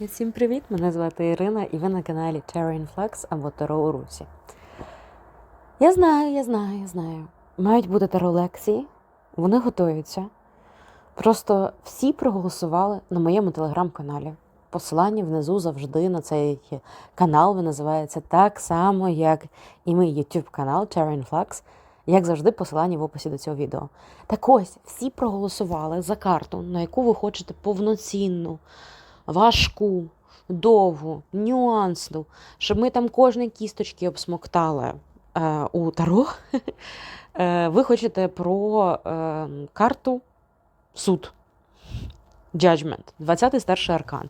Всім привіт! Мене звати Ірина і ви на каналі Terra Influx або Таро у Русі. Я знаю, я знаю, я знаю. Мають бути таро лекції, вони готуються. Просто всі проголосували на моєму телеграм-каналі. Посилання внизу завжди на цей канал він називається так само, як і мій YouTube канал Terra Influx, як завжди, посилання в описі до цього відео. Так ось, всі проголосували за карту, на яку ви хочете повноцінну важку, довгу, нюансну, щоб ми там кожні кісточки обсмоктали е, у таро. Е, ви хочете про е, карту суд. Judgment, 20-й старший аркан.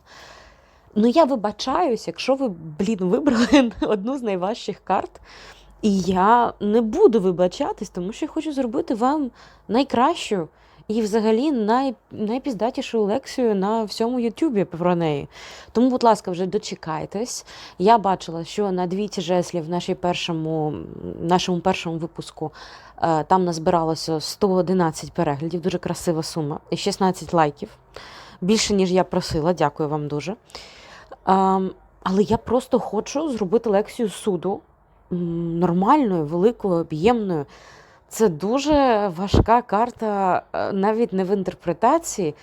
Ну, я вибачаюсь, якщо ви, блін, вибрали одну з найважчих карт. І я не буду вибачатись, тому що я хочу зробити вам найкращу і взагалі най, найпіздатішу лекцію на всьому Ютубі про неї. Тому, будь ласка, вже дочекайтесь. Я бачила, що на двійці жеслів в нашій першому, нашому першому випуску е, там назбиралося 111 переглядів, дуже красива сума, і 16 лайків. Більше, ніж я просила, дякую вам дуже. Ем, але я просто хочу зробити лекцію суду нормальною, великою, об'ємною. Це дуже важка карта, е, навіть не в інтерпретації,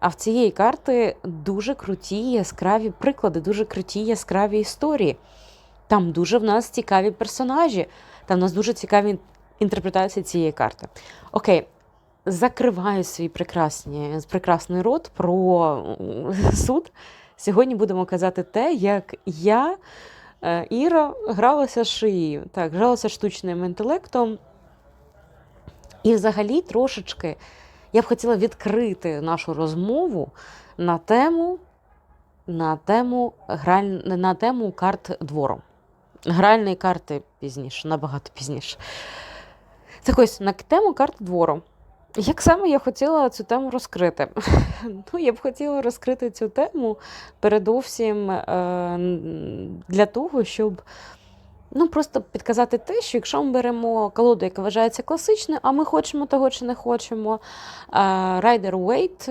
а в цієї карти дуже круті яскраві приклади, дуже круті яскраві історії. Там дуже в нас цікаві персонажі, там в нас дуже цікаві інтерпретації цієї карти. Окей, закриваю свій прекрасні, прекрасний рот про суд. Сьогодні будемо казати те, як я, е, Іра, гралася шиєю, так, гралася штучним інтелектом. І взагалі трошечки я б хотіла відкрити нашу розмову на тему, на тему, граль... на тему карт двору. Гральної карти пізніше, набагато пізніше. Так ось на тему карт двору. Як саме я хотіла цю тему розкрити? Ну, я б хотіла розкрити цю тему передовсім е, для того, щоб Ну, просто підказати те, що якщо ми беремо колоду, яка вважається класичною, а ми хочемо того чи не хочемо. Райдер Уейт,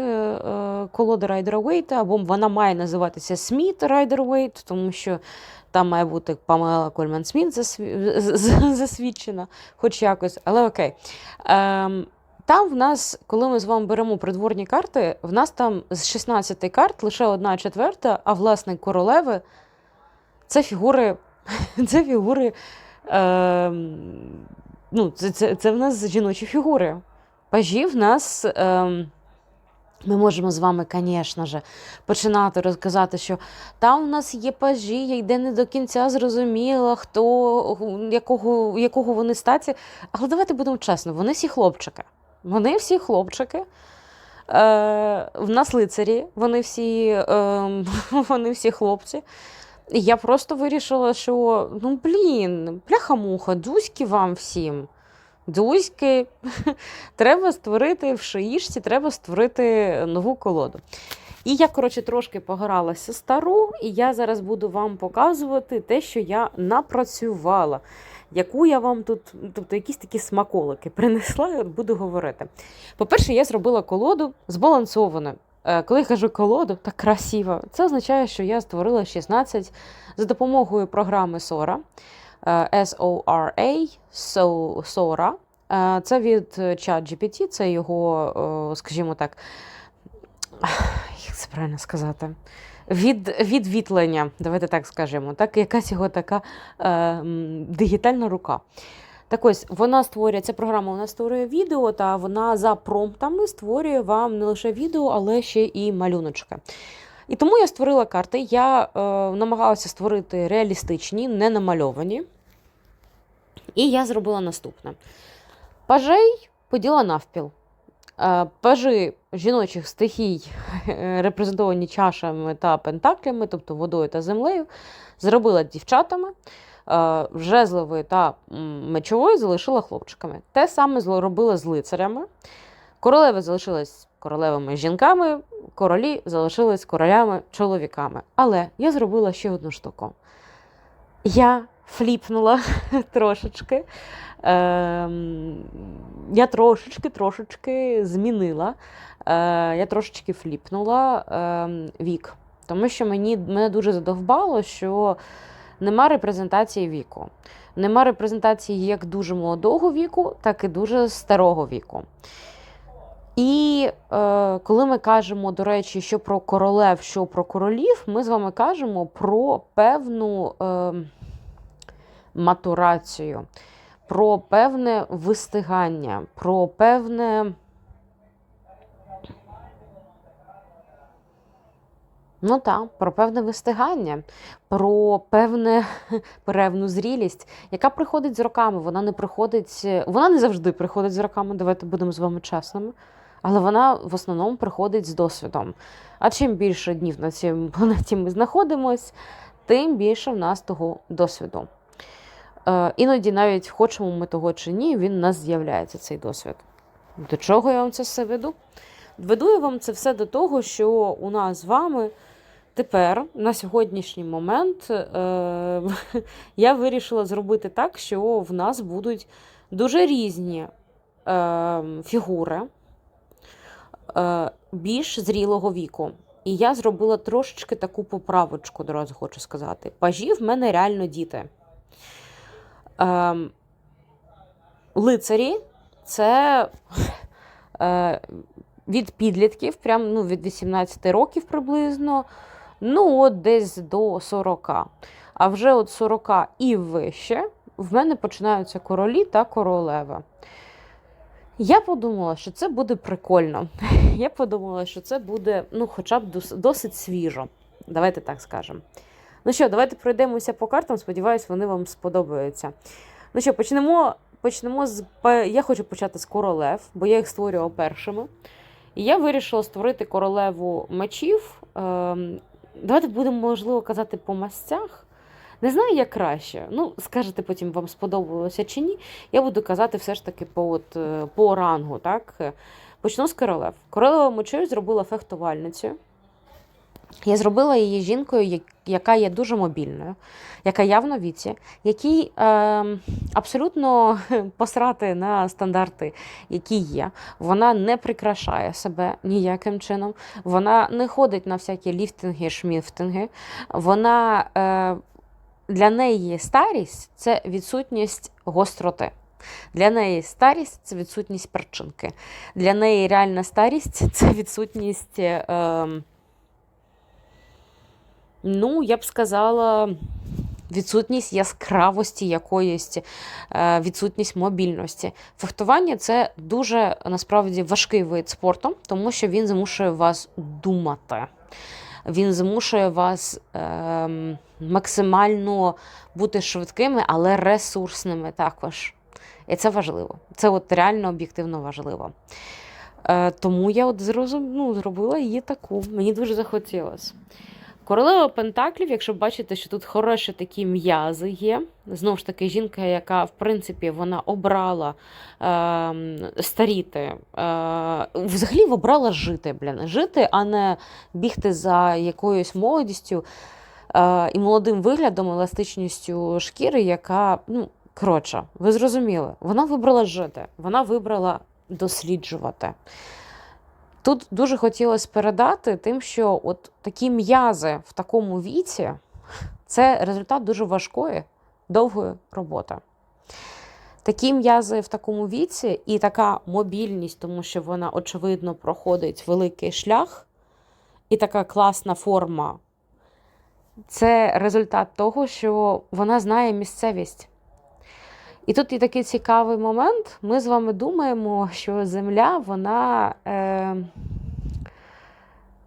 колода Райдера Уейта, або вона має називатися Сміт Райдер Уейт, тому що там має бути Памела Кольман Сміт засвідчена, хоч якось, але окей. Ем, там в нас, коли ми з вами беремо придворні карти, в нас там з 16 карт лише одна четверта, а власне королеви це фігури. Це фігури. Е, ну, Це це, це в нас жіночі фігури. Пажі в нас. Е, ми можемо з вами, звісно ж, починати розказати, що там в нас є пажі, я йде не до кінця зрозуміла, хто, якого якого вони статі. Але давайте будемо чесно, вони всі хлопчики. Вони всі хлопчики. Е, В нас лицарі, вони всі, е, вони всі хлопці. Я просто вирішила, що ну блін, пляха-муха, вам всім. Дзузьки, треба створити в шиїшці, треба створити нову колоду. І я, коротше, трошки погоралася стару, і я зараз буду вам показувати те, що я напрацювала, яку я вам тут, тобто якісь такі смаколики принесла, і буду говорити. По-перше, я зробила колоду збалансовану. Е, коли я кажу колоду, так красиво, це означає, що я створила 16 за допомогою програми Sora, S-O-R-A, Sora. Е, це від ChatGPT, це його, скажімо так, як це правильно сказати? Від відвітлення, давайте так скажемо, так, якась його така е, дигітальна рука. Так ось вона створює ця програма, вона створює відео, та вона за промптами створює вам не лише відео, але ще і малюночки. І тому я створила карти. Я е, намагалася створити реалістичні, не намальовані. І я зробила наступне: пажей поділа навпіл. Е, пажи жіночих стихій, репрезентовані чашами та пентаклями, тобто водою та землею, зробила дівчатами. Е, жезлової та мечової залишила хлопчиками. Те саме зробила з лицарями. Королеви залишились королевами жінками, королі залишились королями чоловіками. Але я зробила ще одну штуку. Я фліпнула трошечки. Е, Я трошечки трошечки змінила. Е, Я трошечки фліпнула е, вік. Тому що мені, мене дуже задовбало, що нема репрезентації віку. Нема репрезентації як дуже молодого віку, так і дуже старого віку. І е, коли ми кажемо, до речі, що про королев, що про королів, ми з вами кажемо про певну е, матурацію, про певне вистигання, про певне. Ну так, про певне вистигання, про певне певну зрілість, яка приходить з роками. Вона не приходить, вона не завжди приходить з роками, давайте будемо з вами чесними. Але вона в основному приходить з досвідом. А чим більше днів на цій планеті ми знаходимось, тим більше в нас того досвіду. Е, Іноді, навіть хочемо ми того чи ні, він в нас з'являється цей досвід. До чого я вам це все веду? Веду я вам це все до того, що у нас з вами тепер, на сьогоднішній момент, е, я вирішила зробити так, що в нас будуть дуже різні е, фігури е, більш зрілого віку. І я зробила трошечки таку поправочку, одразу хочу сказати. Пажі в мене реально діти. Е, лицарі це е, від підлітків, прям ну, від 18 років приблизно, ну, от десь до 40. А вже от 40 і вище в мене починаються королі та королеви. Я подумала, що це буде прикольно. Я подумала, що це буде ну, хоча б досить свіжо. Давайте так скажемо. Ну що, давайте пройдемося по картам. Сподіваюсь, вони вам сподобаються. Ну що, почнемо почнемо з. Я хочу почати з королев, бо я їх створювала першими. І я вирішила створити королеву мечів. Давайте будемо, можливо, казати по мастях. Не знаю, як краще. Ну, скажете потім, вам сподобалося чи ні. Я буду казати все ж таки по от, е, по рангу. так? Почну з королев. Королева мечою зробила фехтувальницю. Я зробила її жінкою, яка є дуже мобільною, яка явно віці, якій е, абсолютно посрати на стандарти, які є. Вона не прикрашає себе ніяким чином. Вона не ходить на всякі ліфтинги, шміфтинги. Вона е, для неї старість це відсутність гостроти. Для неї старість це відсутність перчинки. Для неї реальна старість це відсутність. Е, ну, я б сказала, відсутність яскравості якоїсь, е, відсутність мобільності. Фехтування це дуже насправді важкий вид спорту, тому що він змушує вас думати. Він змушує вас е, максимально бути швидкими, але ресурсними також. І це важливо. Це от реально об'єктивно важливо. Е, Тому я от зрозум, ну, зробила її таку. Мені дуже захотілося. Королева Пентаклів, якщо бачите, що тут хороші такі м'язи є. Знову ж таки, жінка, яка, в принципі, вона обрала е, старіти, е, взагалі обрала жити, блін, жити, а не бігти за якоюсь молодістю е, і молодим виглядом, еластичністю шкіри, яка, ну, коротше, ви зрозуміли, вона вибрала жити, вона вибрала досліджувати. Тут дуже хотілося передати тим, що от такі м'язи в такому віці це результат дуже важкої, довгої роботи. Такі м'язи в такому віці і така мобільність, тому що вона, очевидно, проходить великий шлях, і така класна форма це результат того, що вона знає місцевість. І тут є такий цікавий момент. Ми з вами думаємо, що земля, вона е,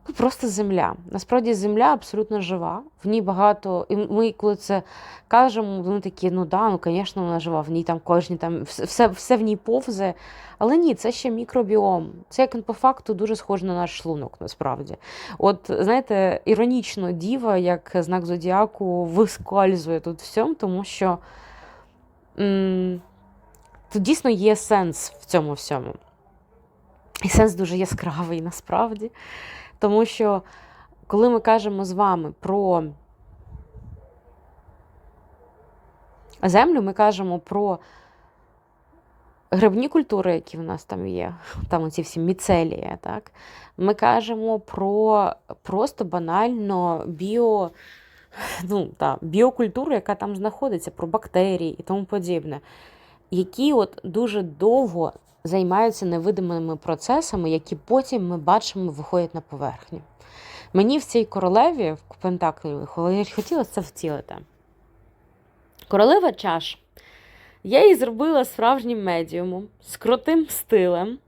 ну, просто земля. Насправді земля абсолютно жива. В ній багато. І ми, коли це кажемо, вони такі, ну да, ну звісно, вона жива, в ній там кожні там все все в ній повзе. Але ні, це ще мікробіом. Це як по факту дуже схоже на наш шлунок, насправді. От, знаєте, іронічно діва, як знак зодіаку, вискальзує тут всьому, тому що. Тут дійсно є сенс в цьому всьому. І сенс дуже яскравий насправді. Тому що, коли ми кажемо з вами про землю, ми кажемо про грибні культури, які в нас там є, там оці всі міцелії, так? Ми кажемо про просто банально біо, ну, та, біокультуру, яка там знаходиться, про бактерії і тому подібне, які от дуже довго займаються невидимими процесами, які потім ми бачимо виходять на поверхню. Мені в цій королеві, в Пентаклі, я хотіла це втілити. Королева чаш. Я її зробила справжнім медіумом, з крутим стилем.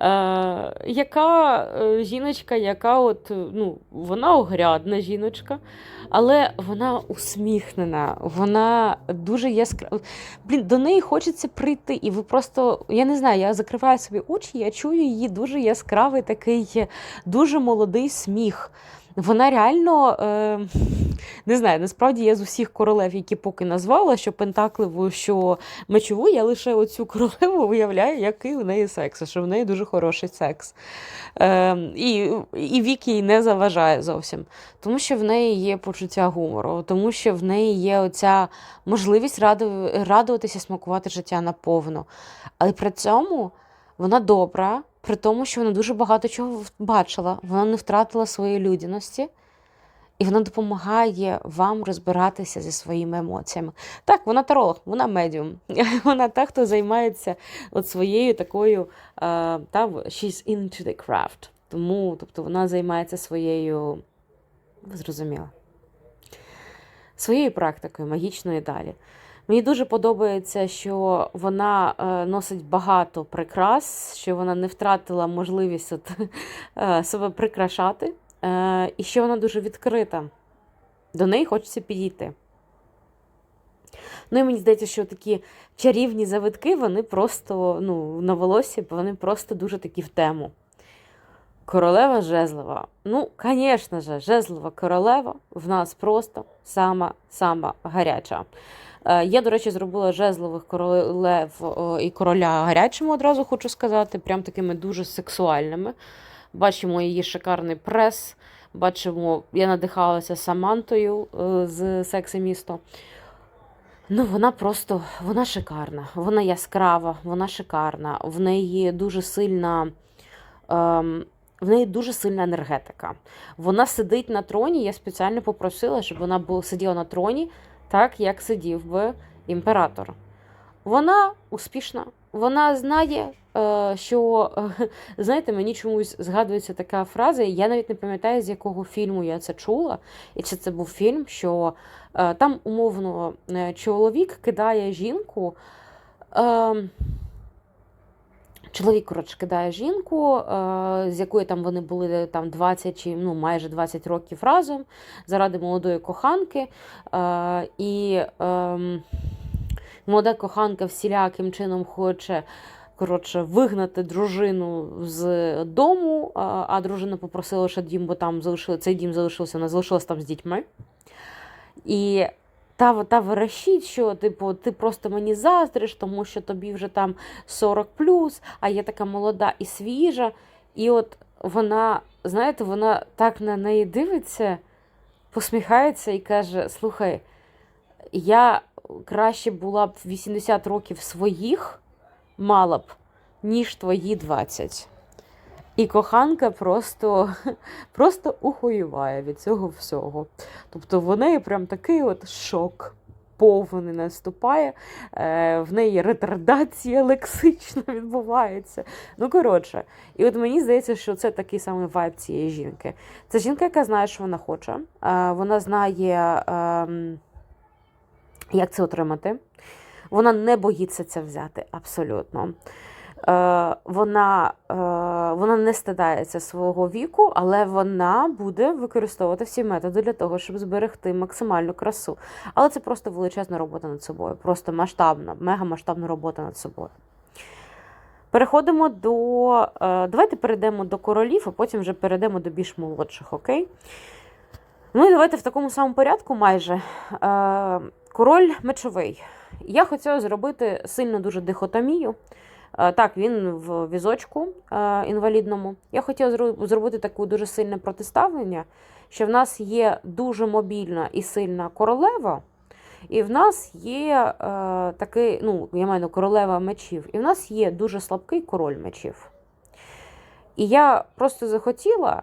Е, яка е, жіночка, яка от, ну, вона огрядна жіночка, але вона усміхнена, вона дуже яскрава. Блін, до неї хочеться прийти. І ви просто, я не знаю, я закриваю собі очі, я чую її дуже яскравий такий, дуже молодий сміх. Вона реально е, не знаю, насправді я з усіх королев, які поки назвала, що Пентакливу, що мечову, я лише оцю королеву виявляю, який у неї секс, що в неї дуже хороший секс. Е, І і вік їй не заважає зовсім. Тому що в неї є почуття гумору, тому що в неї є оця можливість радуватися, смакувати життя наповну. Але при цьому вона добра при тому, що вона дуже багато чого бачила, вона не втратила своєї людяності, і вона допомагає вам розбиратися зі своїми емоціями. Так, вона таролог, вона медіум. Вона та, хто займається от своєю такою, та, she's into the craft. Тому, тобто, вона займається своєю, ви зрозуміли, своєю практикою, магічною далі. Мені дуже подобається, що вона е, носить багато прикрас, що вона не втратила можливість от, е, себе прикрашати, е, і що вона дуже відкрита. До неї хочеться підійти. Ну і мені здається, що такі чарівні завитки, вони просто ну, на волосі, вони просто дуже такі в тему. Королева Жезлова. Ну, звісно ж, Жезлова королева в нас просто сама-сама гаряча. Е, я, до речі, зробила жезлових королев і короля гарячими, одразу хочу сказати, прям такими дуже сексуальними. Бачимо її шикарний прес. Бачимо, я надихалася Самантою е, з секси місто. Ну, вона просто вона шикарна, вона яскрава, вона шикарна, в неї дуже сильна. Ем, в неї дуже сильна енергетика. Вона сидить на троні. Я спеціально попросила, щоб вона сиділа на троні так як сидів би імператор. Вона успішна, вона знає, е, що, е, знаєте, мені чомусь згадується така фраза, я навіть не пам'ятаю, з якого фільму я це чула. І чи це був фільм, що е, там умовно чоловік кидає жінку. Чоловік, коротше, кидає жінку, е, з якою там вони були там 20 чи ну, майже 20 років разом заради молодої коханки. Е, і ем, молода коханка всіляким чином хоче коротше, вигнати дружину з дому, а дружина попросила, що дім, бо там залишили, цей дім залишився, вона залишилась там з дітьми. І та та верещить, що типу, ти просто мені заздриш, тому що тобі вже там 40 плюс, а я така молода і свіжа. І от вона, знаєте, вона так на неї дивиться, посміхається і каже: Слухай, я краще була б 80 років своїх мала б, ніж твої 20. І коханка просто просто ухоюває від цього всього. Тобто в неї прям такий от шок повний наступає, е, в неї ретардація лексична відбувається. Ну, коротше, і от мені здається, що це такий самий вайб цієї жінки. Це жінка, яка знає, що вона хоче, е, вона знає, ем, як це отримати. Вона не боїться це взяти абсолютно. Е, вона е, вона не стидається свого віку, але вона буде використовувати всі методи для того, щоб зберегти максимальну красу. Але це просто величезна робота над собою, просто масштабна, мегамасштабна робота над собою. Переходимо до. Е, давайте перейдемо до королів, а потім вже перейдемо до більш молодших, окей? Ну і давайте в такому самому порядку майже. Король мечовий. Я хотіла зробити сильно дуже дихотомію. Е, так, він в візочку е, інвалідному. Я хотіла зробити таке дуже сильне протиставлення, що в нас є дуже мобільна і сильна королева, І в нас є е, такий, ну, я маю королева мечів, і в нас є дуже слабкий король мечів. І я просто захотіла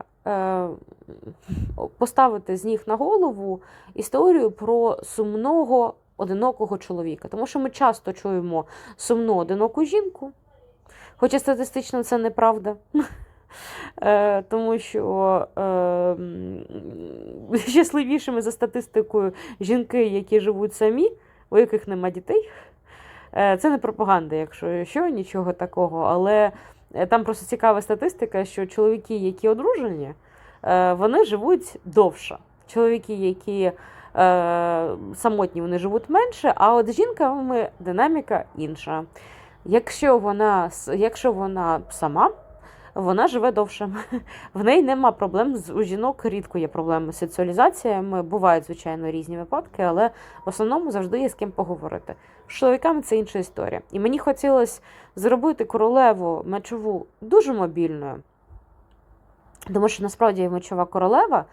поставити з ніг на голову історію про сумного одинокого чоловіка. Тому що ми часто чуємо сумну одиноку жінку, хоча статистично це неправда. Е, Тому що е, щасливішими за статистикою жінки, які живуть самі, у яких нема дітей. Е, Це не пропаганда, якщо що, нічого такого. Але там просто цікава статистика, що чоловіки, які одружені, вони живуть довше. Чоловіки, які самотні, вони живуть менше, а от з жінками динаміка інша. Якщо вона, якщо вона сама, вона живе довше. В неї нема проблем з у жінок рідко є проблеми з соціалізаціями. Бувають, звичайно, різні випадки, але в основному завжди є з ким поговорити. З чоловіками це інша історія. І мені хотілося зробити королеву мечову дуже мобільною. Тому що насправді мечова королева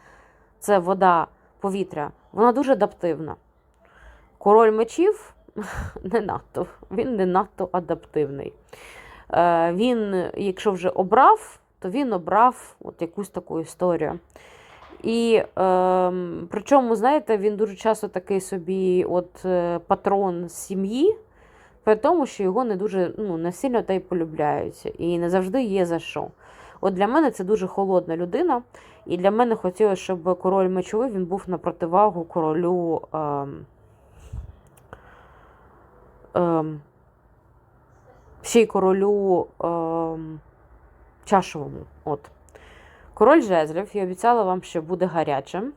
це вода, повітря, вона дуже адаптивна. Король мечів не надто, він не надто адаптивний. Е, Він, якщо вже обрав, то він обрав от якусь таку історію. І е, причому, знаєте, він дуже часто такий собі от, е, патрон сім'ї, при тому, що його не дуже ну, не сильно та й полюбляють, і не завжди є за що. От для мене це дуже холодна людина, і для мене хотілося, щоб король мечовий він був на противагу королю. Ем, ем, ще й королю ем, чашовому. От. Король жезлів, я обіцяла вам, що буде гарячим.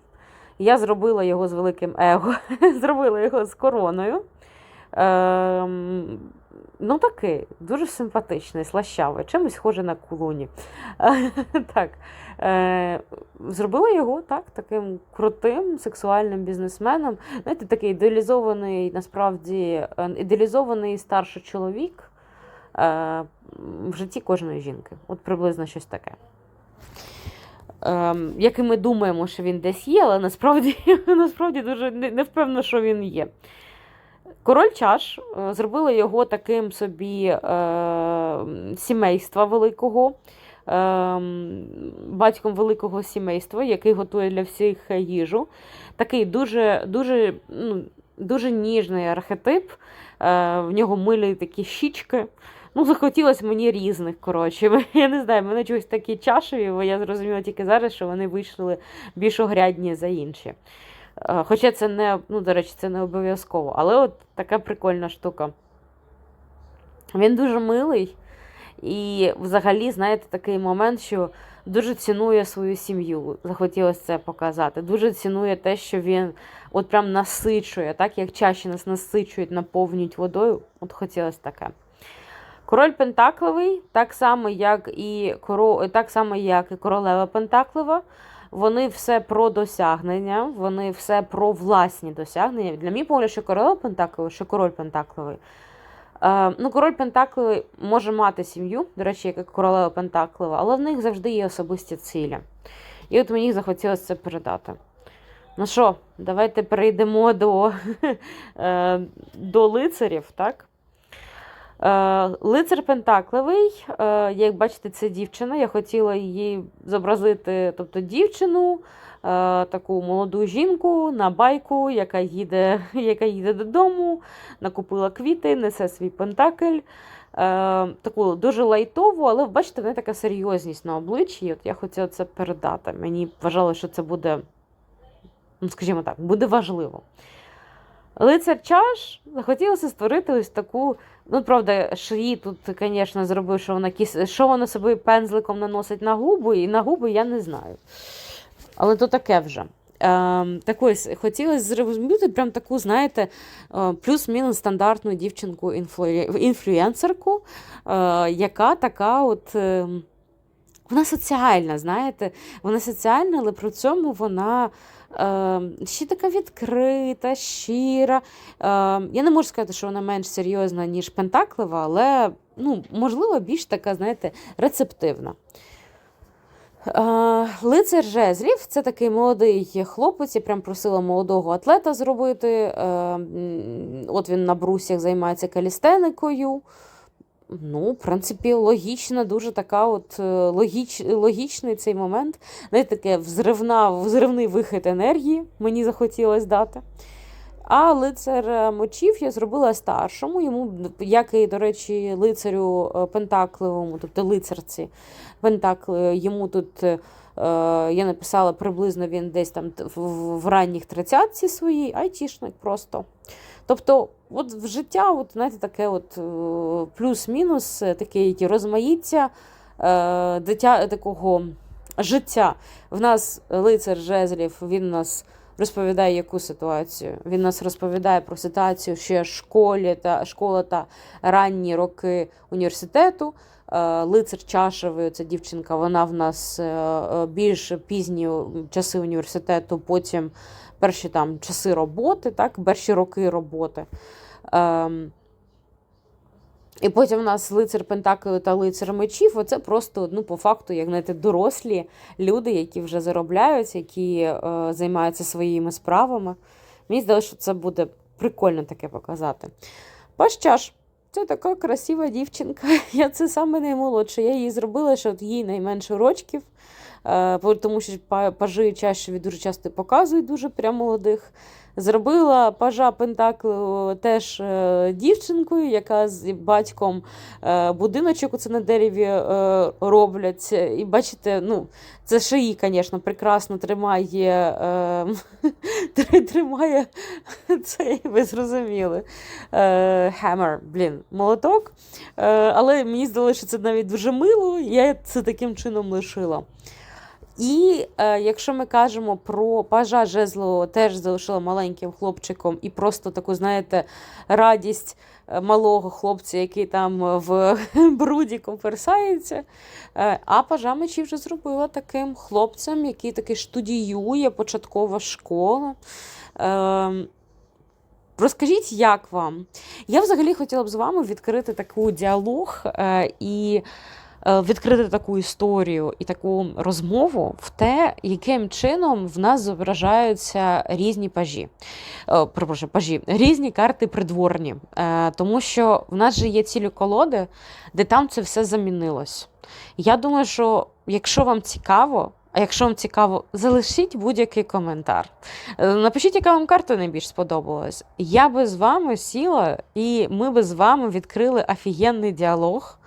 Я зробила його з великим его, зробила його з короною. Ем, ну, такий, дуже симпатичний, слащавий, чимось схоже на кулуні. так. Е, зробила його так, таким крутим сексуальним бізнесменом. Знаєте, такий ідеалізований, насправді, е, ідеалізований старший чоловік е, в житті кожної жінки. От приблизно щось таке. Ем, як і ми думаємо, що він десь є, але насправді, насправді дуже не, не впевнена, що він є. Король чаш е, зробили його таким собі е, сімейства великого, е, батьком великого сімейства, який готує для всіх їжу. Такий дуже, дуже, ну, дуже ніжний архетип. Е, в нього милі такі щічки. Ну, захотілося мені різних, коротше. Я не знаю, мене чогось такі чашеві, бо я зрозуміла тільки зараз, що вони вийшли більш огрядні за інші. Е, Хоча це не, ну, до речі, це не обов'язково. Але от така прикольна штука. Він дуже милий. І взагалі, знаєте, такий момент, що дуже цінує свою сім'ю. Захотілося це показати. Дуже цінує те, що він от прям насичує, так як чаще нас насичують, наповнюють водою. От хотілося таке. Король Пентакловий, так само, як і коро... так само, як і королева Пентаклова. Вони все про досягнення, вони все про власні досягнення. Для мій погляд, що королева Пентаклова, що король Пентакловий. Е, ну, король Пентакли може мати сім'ю, до речі, як королева Пентаклева, але в них завжди є особисті цілі. І от мені захотілося це передати. Ну що, давайте перейдемо до, е, до лицарів, так? Е, Лицар Пентаклевий, е, як бачите, це дівчина. Я хотіла її зобразити, тобто дівчину, е, таку молоду жінку на байку, яка їде, яка їде додому, накупила квіти, несе свій пентакль. Таку дуже лайтову, але бачите, в така серйозність на обличчі. От я хотіла це передати. Мені вважало, що це буде, ну, скажімо так, буде важливо. Лицар чаш захотілося створити ось таку. Ну, правда, шиї тут, звісно, зробив, що вона кіс... що вона собі пензликом наносить на губи, і на губи я не знаю. Але то таке вже. Ем, так ось, хотілося зробити прям таку, знаєте, е, плюс-мінус стандартну дівчинку інфлюенсерку, е, яка така от. е, Вона соціальна, знаєте, вона соціальна, але при цьому вона е, ще така відкрита, щира. Е, я не можу сказати, що вона менш серйозна, ніж Пентаклева, але ну, можливо, більш така, знаєте, рецептивна. Е, Лицар жезлів це такий молодий хлопець, я прям просила молодого атлета зробити. Е, От він на брусях займається калістеникою. Ну, в принципі, логічна, дуже така от е, логіч, логічний цей момент. Знаєте, таке взривна, взривний вихід енергії мені захотілося дати. А лицар е, мочів я зробила старшому. Йому, як і, до речі, лицарю е, Пентакливому, тобто лицарці Пентакли, йому тут е, я написала приблизно він десь там в, в- ранніх тридцятці своїй, айтішник просто. Тобто, от в життя, от, знаєте, таке от е, плюс-мінус, е, таке розмаїття е, дитя такого життя. В нас лицар жезлів, він нас розповідає яку ситуацію. Він нас розповідає про ситуацію ще школі та школа та ранні роки університету. Е, Лицар Чашевий, ця дівчинка, вона в нас е, е, більш пізні часи університету, потім перші там часи роботи, так, перші роки роботи. Ем, і потім у нас лицар Пентаклів та лицар мечів. Оце просто, ну, по факту, як знаєте, дорослі люди, які вже заробляють, які е, займаються своїми справами. Мені здалося, що це буде прикольно таке показати. Паш чаш. Це така красива дівчинка. Я це саме наймолодша. Я її зробила, що от їй найменше рочків, тому що пажи чаще дуже часто показують дуже прям молодих. Зробила пажа Пентаклу теж е, дівчинкою, яка з батьком е, будиночок оце на дереві е, роблять. І бачите, ну, це її, звісно, прекрасно тримає, е, тримає цей, ви зрозуміли. Е, Hammer, блін, молоток. Е, але мені здалося, що це навіть дуже мило, я це таким чином лишила. І е, якщо ми кажемо про пажа жезло, теж залишила маленьким хлопчиком, і просто таку, знаєте, радість е, малого хлопця, який там е, в бруді коперсається. Е, а пажа мечі вже зробила таким хлопцем, який таки студіює, початкова школа. Е, Розкажіть, як вам? Я взагалі хотіла б з вами відкрити таку діалог е, і відкрити таку історію і таку розмову в те, яким чином в нас зображаються різні пажі. Е, пажі, різні карти придворні. Е, тому що в нас же є цілі колоди, де там це все замінилось. Я думаю, що якщо вам цікаво, а якщо вам цікаво, залишіть будь-який коментар. Е, Напишіть, яка вам карта найбільш сподобалась. Я би з вами сіла, і ми би з вами відкрили офігенний діалог.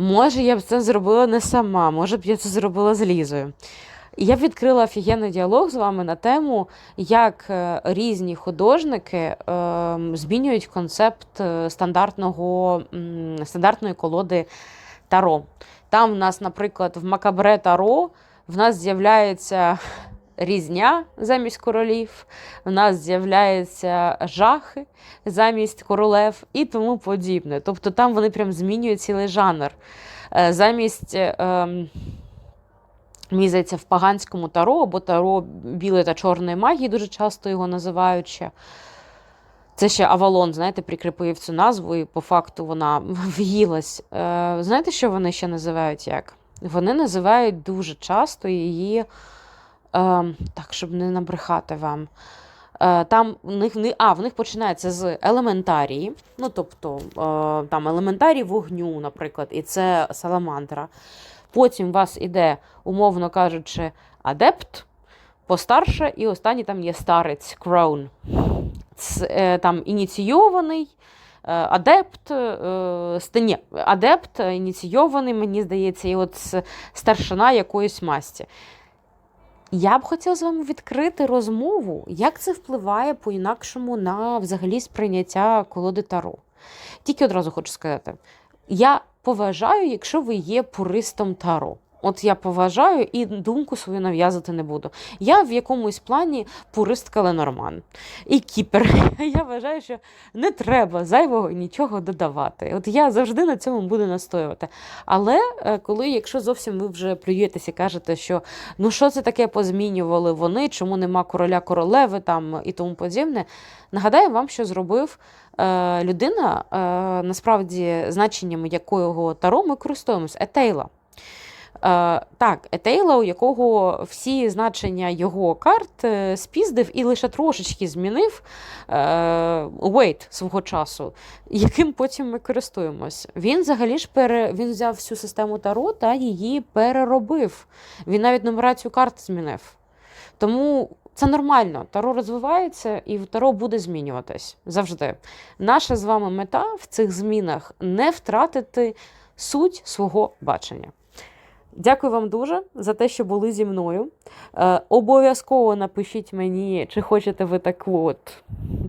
Може, я б це зробила не сама, може б я це зробила з Лізою. І Я б відкрила офігенний діалог з вами на тему, як е, різні художники е, змінюють концепт е, стандартного, стандартної колоди Таро. Там в нас, наприклад, в Макабре Таро в нас з'являється різня замість королів, в нас з'являються жахи замість королев і тому подібне. Тобто там вони прям змінюють цілий жанр. Е, Замість. е, ем, Мені здається, в поганському таро або таро білої та чорної магії, дуже часто його називають ще. Це ще Авалон, знаєте, прикріпив цю назву, і по факту вона в'їлась. Е, знаєте, що вони ще називають як? Вони називають дуже часто її, так, щоб не набрехати вам. Е, Там в них, а, в них починається з елементарії, ну тобто е, там елементарій вогню, наприклад, і це саламандра. Потім у вас іде, умовно кажучи, адепт, постарше, і останній там є старець, кроун. Ц- е, Там ініційований, е, адепт, ні, адепт, ініційований, мені здається, і от старшина якоїсь масті. Я б хотіла з вами відкрити розмову, як це впливає по-інакшому на взагалі сприйняття колоди Таро. Тільки одразу хочу сказати: я поважаю, якщо ви є пуристом Таро. От я поважаю і думку свою нав'язати не буду. Я в якомусь плані пуристка Ленорман і кіпер. Я вважаю, що не треба зайвого нічого додавати. От я завжди на цьому буду настоювати. Але е, коли, якщо зовсім ви вже плюєтеся кажете, що ну що це таке позмінювали вони, чому нема короля королеви там і тому подібне, нагадаю вам, що зробив е, людина, е, насправді значенням якого таро ми користуємось, Етейла. Е, так, Етейла, у якого всі значення його карт е, спіздив і лише трошечки змінив е, weight свого часу, яким потім ми користуємось. Він взагалі ж пере, він взяв всю систему Таро та її переробив. Він навіть нумерацію карт змінив. Тому це нормально. Таро розвивається і Таро буде змінюватись завжди. Наша з вами мета в цих змінах не втратити суть свого бачення. Дякую вам дуже за те, що були зі мною. Е, обов'язково напишіть мені, чи хочете ви таку от,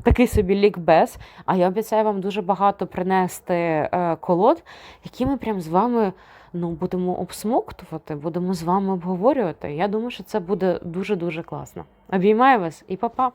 такий собі лікбез. А я обіцяю вам дуже багато принести е, колод, які ми прям з вами ну, будемо обсмоктувати, будемо з вами обговорювати. Я думаю, що це буде дуже-дуже класно. Обіймаю вас і па-па!